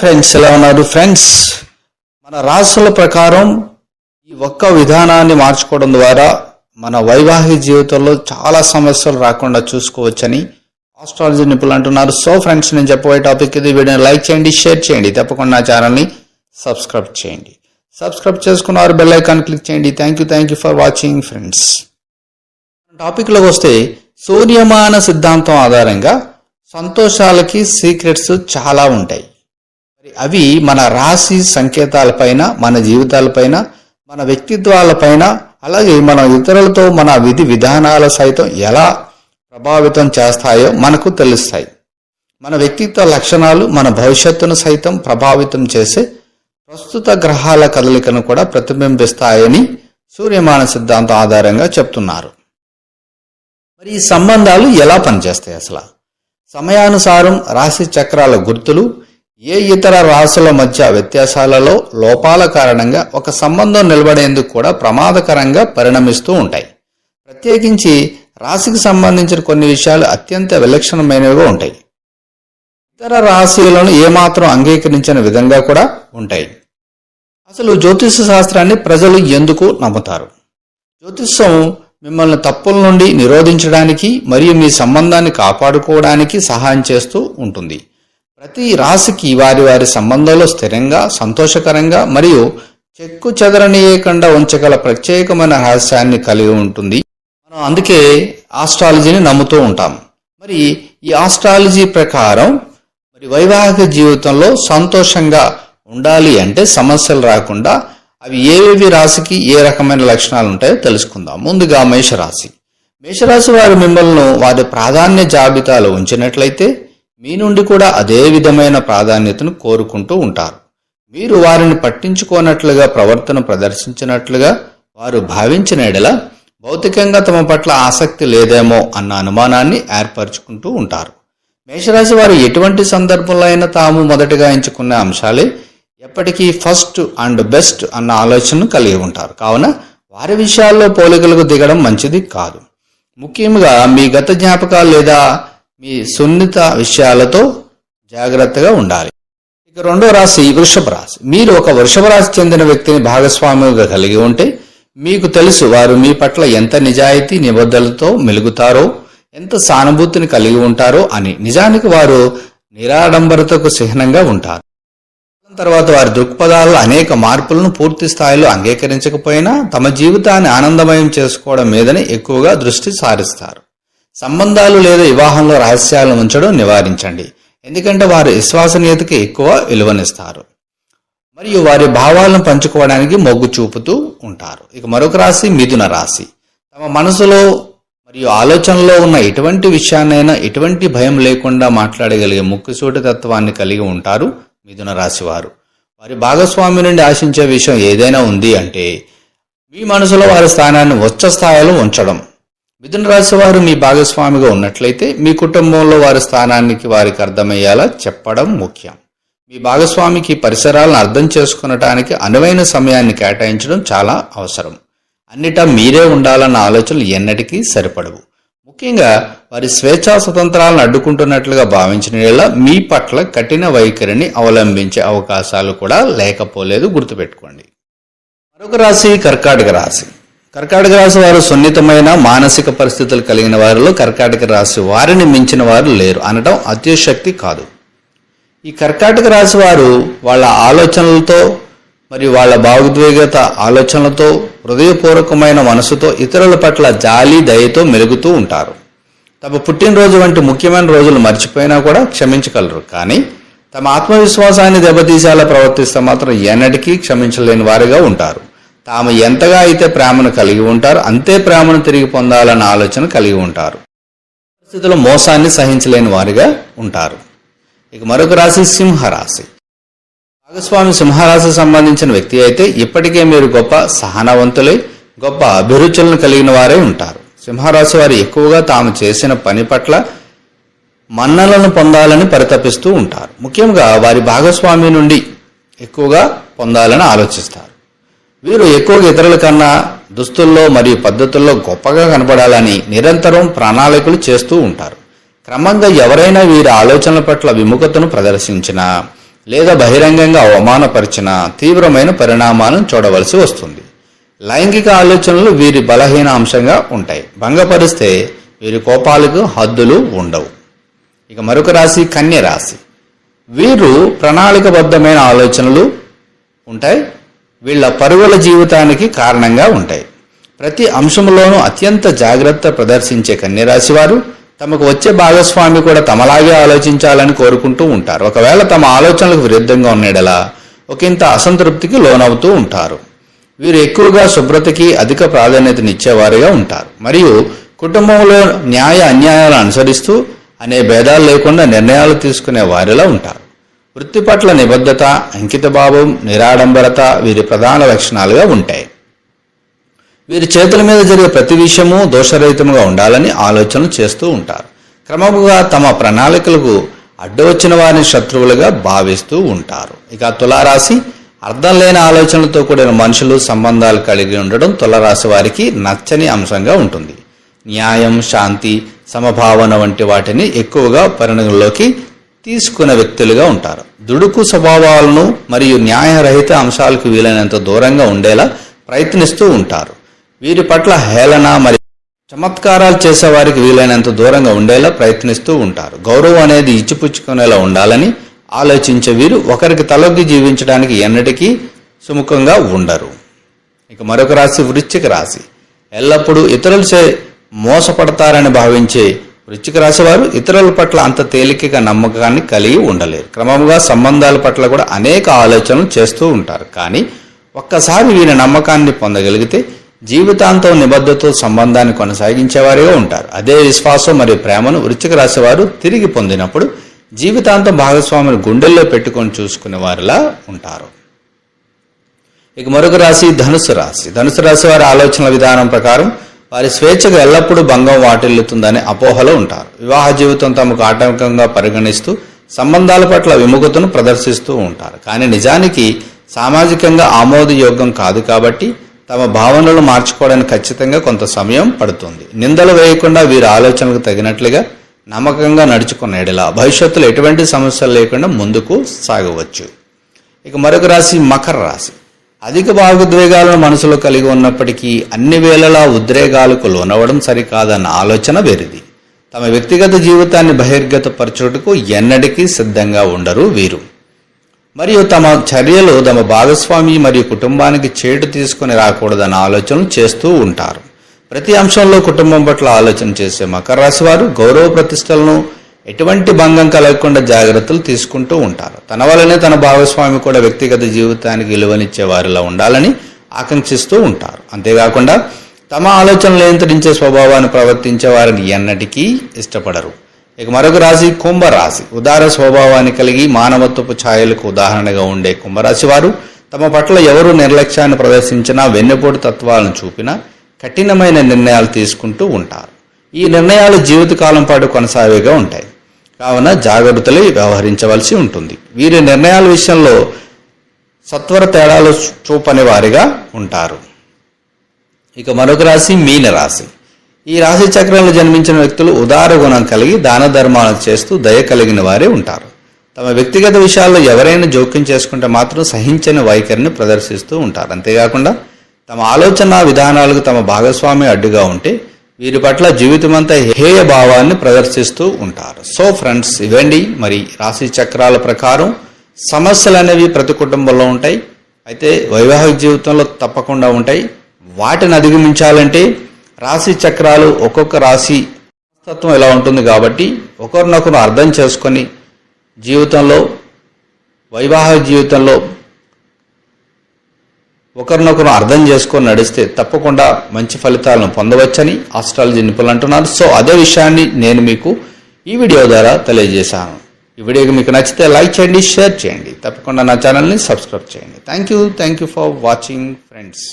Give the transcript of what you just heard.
Friends ఎలా ఉన్నారు friends మన రాసుల ప్రకారం ఈ ఒక్క విధానాన్ని మార్చుకోవడం ద్వారా మన వైవాహిక జీవితంలో చాలా సమస్యలు రాకుండా చూసుకోవచ్చని ఆస్ట్రాలజీ నిపుణులు అంటున్నారు. సో ఫ్రెండ్స్ నేను చెప్పబోయే టాపిక్ ఇది. వీడియోని లైక్ చేయండి షేర్ చేయండి. తప్పకుండా నా ఛానల్ని సబ్స్క్రైబ్ చేయండి. సబ్స్క్రైబ్ చేసుకున్నారు బెల్ ఐకాన్ క్లిక్ చేయండి. Thank you thank you for watching friends టాపిక్లోకి వస్తే సూర్యమాన సిద్ధాంతం ఆధారంగా సంతోషాలకి సీక్రెట్స్ చాలా ఉంటాయి. మరి అవి మన రాశి సంకేతాలపైన మన జీవితాలపైన మన వ్యక్తిత్వాలపైన అలాగే మన ఇతరులతో మన విధి విధానాల సైతం ఎలా ప్రభావితం చేస్తాయో మనకు తెలుస్తాయి. మన వ్యక్తిత్వ లక్షణాలు మన భవిష్యత్తును సైతం ప్రభావితం చేసే ప్రస్తుత గ్రహాల కదలికను కూడా ప్రతిబింబిస్తాయని సూర్యమాన సిద్ధాంతం ఆధారంగా చెప్తున్నారు. మరి ఈ సంబంధాలు ఎలా పనిచేస్తాయి అసలు? సమయానుసారం రాశి చక్రాల గుర్తులు ఏ ఇతర రాశుల మధ్య వ్యత్యాసాలలో లోపాల కారణంగా ఒక సంబంధం నిలబడేందుకు కూడా ప్రమాదకరంగా పరిణమిస్తూ ఉంటాయి. ప్రత్యేకించి రాశికి సంబంధించిన కొన్ని విషయాలు అత్యంత విలక్షణమైనవిగా ఉంటాయి. ఇతర రాశులను ఏమాత్రం అంగీకరించిన విధంగా కూడా ఉంటాయి. అసలు జ్యోతిష శాస్త్రాన్ని ప్రజలు ఎందుకు నమ్ముతారు? జ్యోతిష్యం మిమ్మల్ని తప్పుల నుండి నిరోధించడానికి మరియు మీ సంబంధాన్ని కాపాడుకోవడానికి సహాయం చేస్తూ ఉంటుంది. ప్రతి రాశికి వారి వారి సంబంధంలో స్థిరంగా సంతోషకరంగా మరియు చెక్కు చెదరనీయకుండా ఉంచగల ప్రత్యేకమైన రహస్యాన్ని కలిగి ఉంటుంది. మనం అందుకే ఆస్ట్రాలజీని నమ్ముతూ ఉంటాం. మరి ఈ ఆస్ట్రాలజీ ప్రకారం మరి వైవాహిక జీవితంలో సంతోషంగా ఉండాలి అంటే సమస్యలు రాకుండా అవి ఏవేవి రాశికి ఏ రకమైన లక్షణాలు ఉంటాయో తెలుసుకుందాం. ముందుగా మేషరాశి. మేషరాశి వారు మిమ్మల్ని వారి ప్రాధాన్య జాబితాలో ఉంచినట్లయితే మీ నుండి కూడా అదే విధమైన ప్రాధాన్యతను కోరుకుంటూ ఉంటారు. మీరు వారిని పట్టించుకోనట్లుగా ప్రవర్తన ప్రదర్శించినట్లుగా వారు భావించిన ఎడల భౌతికంగా తమ పట్ల ఆసక్తి లేదేమో అన్న అనుమానాన్ని ఏర్పరచుకుంటూ ఉంటారు. మేషరాశి వారు ఎటువంటి సందర్భంలో అయినా తాము మొదటగా ఎంచుకున్న అంశాలే ఎప్పటికీ ఫస్ట్ అండ్ బెస్ట్ అన్న ఆలోచనను కలిగి ఉంటారు. కావున వారి విషయాల్లో పోలికలకు దిగడం మంచిది కాదు. ముఖ్యంగా మీ గత జ్ఞాపకాలు లేదా మీ సున్నిత విషయాలతో జాగ్రత్తగా ఉండాలి. ఇక రెండో రాశి వృషభ రాశి. మీరు ఒక వృషభ రాశి చెందిన వ్యక్తిని భాగస్వామిగా కలిగి ఉంటే మీకు తెలుసు వారు మీ పట్ల ఎంత నిజాయితీ నిబద్ధలతో మెలుగుతారో ఎంత సానుభూతిని కలిగి ఉంటారో అని. నిజానికి వారు నిరాడంబరతకు చిహ్నంగా ఉంటారు. తర్వాత వారి దృక్పథాల్లో అనేక మార్పులను పూర్తి స్థాయిలో అంగీకరించకపోయినా తమ జీవితాన్ని ఆనందమయం చేసుకోవడం మీదనే ఎక్కువగా దృష్టి సారిస్తారు. సంబంధాలు లేదా వివాహంలో రహస్యాలను ఉంచడం నివారించండి. ఎందుకంటే వారు విశ్వసనీయతకి ఎక్కువ విలువనిస్తారు. మరియు వారి భావాలను పంచుకోవడానికి మొగ్గు చూపుతూ ఉంటారు. ఇక మరొక రాశి మిథున రాశి. తమ మనసులో మరియు ఆలోచనలో ఉన్న ఎటువంటి విషయాన్నైనా ఎటువంటి భయం లేకుండా మాట్లాడగలిగే ముక్కుసూటి తత్వాన్ని కలిగి ఉంటారు మిథున రాశి వారు. వారి భాగస్వామి నుండి ఆశించే విషయం ఏదైనా ఉంది అంటే మీ మనసులో వారి స్థానాన్ని ఉచ్చ స్థాయిలో ఉంచడం. మిథున రాశి వారు మీ భాగస్వామిగా ఉన్నట్లయితే మీ కుటుంబంలో వారి స్థానానికి వారికి అర్థమయ్యేలా చెప్పడం ముఖ్యం. మీ భాగస్వామికి పరిసరాలను అర్థం చేసుకునటానికి అనువైన సమయాన్ని కేటాయించడం చాలా అవసరం. అన్నిటా మీరే ఉండాలన్న ఆలోచనలు ఎన్నటికీ సరిపడవు. ముఖ్యంగా వారి స్వేచ్ఛా స్వతంత్రాలను అడ్డుకుంటున్నట్లుగా భావించిన మీ పట్ల కఠిన వైఖరిని అవలంబించే అవకాశాలు కూడా లేకపోలేదు గుర్తుపెట్టుకోండి. మరొక రాశి కర్కాటక రాశి. కర్కాటక రాశి వారు సున్నితమైన మానసిక పరిస్థితులు కలిగిన వారిలో కర్కాటక రాశి వారిని మించిన వారు లేరు అనడం అత్యశక్తి కాదు. ఈ కర్కాటక రాశి వారు వాళ్ళ ఆలోచనలతో మరియు వాళ్ళ భావోద్వేగత ఆలోచనలతో హృదయపూర్వకమైన మనసుతో ఇతరుల పట్ల జాలి దయతో మెలుగుతూ ఉంటారు. తమ పుట్టినరోజు వంటి ముఖ్యమైన రోజులు మర్చిపోయినా కూడా క్షమించగలరు. కానీ తమ ఆత్మవిశ్వాసాన్ని దెబ్బతీసేలా ప్రవర్తిస్తే మాత్రం ఎన్నటికీ క్షమించలేని వారిగా ఉంటారు. తాము ఎంతగా అయితే ప్రేమను కలిగి ఉంటారో అంతే ప్రేమను తిరిగి పొందాలన్న ఆలోచన కలిగి ఉంటారు. పరిస్థితుల్లో మోసాన్ని సహించలేని వారిగా ఉంటారు. ఇక మరొక రాశి సింహరాశి. భాగస్వామి సింహరాశి సంబంధించిన వ్యక్తి అయితే ఇప్పటికే మీరు గొప్ప సహనవంతులై గొప్ప అభిరుచులను కలిగిన వారే ఉంటారు. సింహరాశి వారు ఎక్కువగా తాము చేసిన పని పట్ల మన్నలను పొందాలని పరితపిస్తూ ఉంటారు. ముఖ్యంగా వారి భాగస్వామి నుండి ఎక్కువగా పొందాలని ఆలోచిస్తారు. వీరు ఎక్కువగా ఇతరుల కన్నా దుస్తుల్లో మరియు పద్ధతుల్లో గొప్పగా కనపడాలని నిరంతరం ప్రణాళికలు చేస్తూ ఉంటారు. క్రమంగా ఎవరైనా వీరి ఆలోచనల పట్ల విముఖతను ప్రదర్శించినా లేదా బహిరంగంగా అవమానపరిచిన తీవ్రమైన పరిణామాలను చూడవలసి వస్తుంది. లైంగిక ఆలోచనలు వీరి బలహీన అంశంగా ఉంటాయి. భంగపరిస్తే వీరి కోపాలకు హద్దులు ఉండవు. ఇక మరొక రాశి కన్య రాశి. వీరు ప్రణాళికబద్ధమైన ఆలోచనలు ఉంటాయి. వీళ్ళ పరుగుల జీవితానికి కారణంగా ఉంటాయి. ప్రతి అంశంలోనూ అత్యంత జాగ్రత్త ప్రదర్శించే కన్యరాశి వారు తమకు వచ్చే భాగస్వామి కూడా తమలాగే ఆలోచించాలని కోరుకుంటూ ఉంటారు. ఒకవేళ తమ ఆలోచనలకు విరుద్ధంగా ఉండేలా ఒకంత అసంతృప్తికి లోనవుతూ ఉంటారు. వీరు ఎక్కువగా శుభ్రతకి అధిక ప్రాధాన్యతనిచ్చేవారుగా ఉంటారు. మరియు కుటుంబంలో న్యాయ అన్యాయాలను అనుసరిస్తూ అనే భేదాలు లేకుండా నిర్ణయాలు తీసుకునే వారిలా ఉంటారు. వృత్తి పట్ల నిబద్ధత అంకితభావం నిరాడంబరత వీరి ప్రధాన లక్షణాలుగా ఉంటాయి. వీరి చేతుల మీద జరిగే ప్రతి విషయము దోషరహితముగా ఉండాలని ఆలోచన చేస్తూ ఉంటారు. క్రమముగా తమ ప్రణాళికలకు అడ్డవచ్చిన వారిని శత్రువులుగా భావిస్తూ ఉంటారు. ఇక తులారాశి అర్థం లేని ఆలోచనలతో కూడిన మనుషులు సంబంధాలు కలిగి ఉండడం తులరాశి వారికి నచ్చని అంశంగా ఉంటుంది. న్యాయం శాంతి సమభావన వంటి వాటిని ఎక్కువగా పరిగణలోకి తీసుకునే వ్యక్తులుగా ఉంటారు. దుడుకు స్వభావాలను మరియు న్యాయరహిత అంశాలకు వీలైనంత దూరంగా ఉండేలా ప్రయత్నిస్తూ ఉంటారు. వీరి పట్ల హేళన మరియు చమత్కారాలు చేసేవారికి వీలైనంత దూరంగా ఉండేలా ప్రయత్నిస్తూ ఉంటారు. గౌరవం అనేది ఇచ్చిపుచ్చుకునేలా ఉండాలని ఆలోచించే వీరు ఒకరికి తలొగ్గి జీవించడానికి ఎన్నటికీ సుముఖంగా ఉండరు. ఇక మరొక రాశి వృశ్చిక రాశి. ఎల్లప్పుడూ ఇతరులచే మోసపడతారని భావించే వృశ్చిక రాశి వారు ఇతరుల పట్ల అంత తేలికగా నమ్మకాన్ని కలిగి ఉండలేరు. క్రమంగా సంబంధాల పట్ల కూడా అనేక ఆలోచనలు చేస్తూ ఉంటారు. కానీ ఒక్కసారి వీరి నమ్మకాన్ని పొందగలిగితే జీవితాంతం నిబద్ధతో సంబంధాన్ని కొనసాగించేవారిగా ఉంటారు. అదే విశ్వాసం మరియు ప్రేమను వృశ్చిక రాశి వారు తిరిగి పొందినప్పుడు జీవితాంతం భాగస్వామిని గుండెల్లో పెట్టుకొని చూసుకునే వారిలా ఉంటారు. ఇక మరొక రాశి ధనుసు రాశి. ధనుసు రాశి వారి ఆలోచనల విధానం ప్రకారం వారి స్వేచ్ఛకు ఎల్లప్పుడూ భంగం వాటిల్లుతుందనే అపోహలో ఉంటారు. వివాహ జీవితం తమకు ఆటంకంగా పరిగణిస్తూ సంబంధాల పట్ల విముఖతను ప్రదర్శిస్తూ ఉంటారు. కానీ నిజానికి సామాజికంగా ఆమోదయోగ్యం కాదు కాబట్టి తమ భావనలు మార్చుకోవడానికి ఖచ్చితంగా కొంత సమయం పడుతుంది. నిందలు వేయకుండా వీరి ఆలోచనకు తగినట్లుగా నమ్మకంగా నడుచుకునేలా భవిష్యత్తులో ఎటువంటి సమస్యలు లేకుండా ముందుకు సాగవచ్చు. ఇక మరొక రాశి మకర రాశి. అధిక భావోద్వేగాలను మనసులో కలిగి ఉన్నప్పటికీ అన్ని వేళలా ఉద్రేగాలకు లోనవడం సరికాదన్న ఆలోచన వేరిది. తమ వ్యక్తిగత జీవితాన్ని బహిర్గతపరచుటకు ఎన్నటికీ సిద్ధంగా ఉండరు వీరు. మరియు తమ చర్యలు తమ భాగస్వామి మరియు కుటుంబానికి చేటు తీసుకుని రాకూడదన్న ఆలోచనలు చేస్తూ ఉంటారు. ప్రతి అంశంలో కుటుంబం పట్ల ఆలోచన చేసే మకర రాశి వారు గౌరవ ప్రతిష్టలను ఎటువంటి భంగం కలగకుండా జాగ్రత్తలు తీసుకుంటూ ఉంటారు. తన వల్లనే తన భాగస్వామి కూడా వ్యక్తిగత జీవితానికి విలువనిచ్చే వారిలా ఉండాలని ఆకాంక్షిస్తూ ఉంటారు. అంతేకాకుండా తమ ఆలోచనలు నియంత్రించే స్వభావాన్ని ప్రవర్తించే వారిని ఎన్నటికీ ఇష్టపడరు. ఇక మరొక రాశి కుంభరాశి. ఉదార స్వభావాన్ని కలిగి మానవత్వపు ఛాయలకు ఉదాహరణగా ఉండే కుంభరాశి వారు తమ పట్ల ఎవరు నిర్లక్ష్యాన్ని ప్రదర్శించినా వెన్నెపోటు తత్వాలను చూపినా కఠినమైన నిర్ణయాలు తీసుకుంటూ ఉంటారు. ఈ నిర్ణయాలు జీవితకాలం పాటు కొనసాగేగా ఉంటాయి. కావున జాగ్రత్తలు వ్యవహరించవలసి ఉంటుంది. వీరి నిర్ణయాల విషయంలో సత్వర తేడాలు చూపని వారిగా ఉంటారు. ఇక మరొక రాశి మీన రాశి. ఈ రాశి చక్రంలో జన్మించిన వ్యక్తులు ఉదార గుణం కలిగి దాన ధర్మాలు చేస్తూ దయ కలిగిన వారే ఉంటారు. తమ వ్యక్తిగత విషయాల్లో ఎవరైనా జోక్యం చేసుకుంటే మాత్రం సహించని వైఖరిని ప్రదర్శిస్తూ ఉంటారు. అంతేకాకుండా తమ ఆలోచన విధానాలకు తమ భాగస్వామి అడ్డుగా ఉంటే వీరి పట్ల జీవితమంతా హేయ భావాన్ని ప్రదర్శిస్తూ ఉంటారు. సో ఫ్రెండ్స్ ఇవండి మరి రాశి చక్రాల ప్రకారం సమస్యలు అనేవి ప్రతి కుటుంబంలో ఉంటాయి. అయితే వైవాహిక జీవితంలో తప్పకుండా ఉంటాయి. వాటిని అధిగమించాలంటే రాశి చక్రాలు ఒక్కొక్క రాశి తత్వం ఎలా ఉంటుంది కాబట్టి ఒకరినొకరు అర్థం చేసుకొని జీవితంలో వైవాహిక జీవితంలో ఒకరినొకరు అర్థం చేసుకొని నడిస్తే తప్పకుండా మంచి ఫలితాలను పొందవచ్చని ఆస్ట్రాలజీ నిపుణులు అంటున్నారు. సో అదే విషయాన్ని నేను మీకు ఈ వీడియో ద్వారా తెలియజేశాను. ఈ వీడియోకి మీకు నచ్చితే లైక్ చేయండి షేర్ చేయండి. తప్పకుండా నా ఛానల్ని సబ్స్క్రైబ్ చేయండి. Thank you thank you for watching friends.